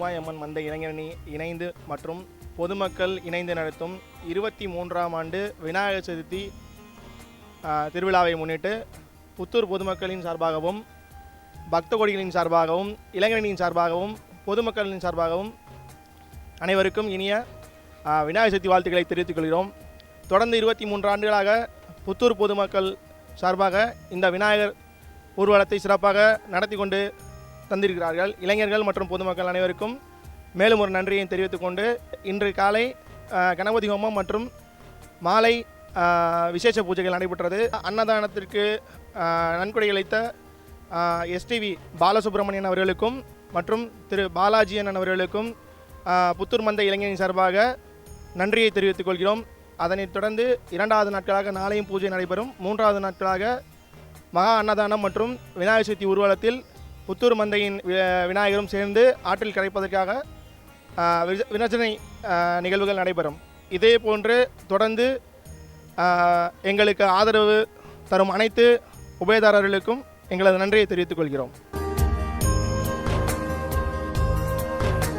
புத்தூர் மந்த இளைஞரணி இணைந்து மற்றும் பொதுமக்கள் இணைந்து நடத்தும் இருபத்தி மூன்றாம் ஆண்டு விநாயகர் சதுர்த்தி திருவிழாவை முன்னிட்டு புத்தூர் பொதுமக்களின் சார்பாகவும் பக்த கொடிகளின் சார்பாகவும் இளைஞரணியின் சார்பாகவும் பொதுமக்களின் சார்பாகவும் அனைவருக்கும் இனிய விநாயகர் சதுர்த்தி வாழ்த்துக்களை தெரிவித்துக் கொள்கிறோம். தொடர்ந்து இருபத்தி மூன்று ஆண்டுகளாக புத்தூர் பொதுமக்கள் சார்பாக இந்த விநாயகர் ஊர்வலத்தை சிறப்பாக நடத்தி கொண்டு தந்திருக்கிறார்கள். இளைஞர்கள் மற்றும் பொதுமக்கள் அனைவருக்கும் மேலும் ஒரு நன்றியை தெரிவித்துக் கொண்டு இன்று காலை கணபதி ஹோமம் மற்றும் மாலை விசேஷ பூஜைகள் நடைபெற்றது. அன்னதானத்திற்கு நன்கொடை அளித்த எஸ்டிவி பாலசுப்ரமணியன் அவர்களுக்கும் மற்றும் திரு பாலாஜி அண்ணன் அவர்களுக்கும் புத்தூர் மந்த இளைஞரின் சார்பாக நன்றியை தெரிவித்துக் கொள்கிறோம். அதனைத் தொடர்ந்து இரண்டாவது நாட்களாக நாளையும் பூஜை நடைபெறும். மூன்றாவது நாட்களாக மகா அன்னதானம் மற்றும் விநாயகர் சதுர்த்தி ஊர்வலத்தில் புத்தூர் மந்தையின் வி- விநாயகரும் சேர்ந்து ஆற்றில் கரைப்பதற்காக விமர்சனை நிகழ்வுகள் நடைபெறும். இதே போன்று தொடர்ந்து எங்களுக்கு ஆதரவு தரும் அனைத்து உபயதாரர்களுக்கும் எங்களது நன்றியை தெரிவித்துக் கொள்கிறோம்.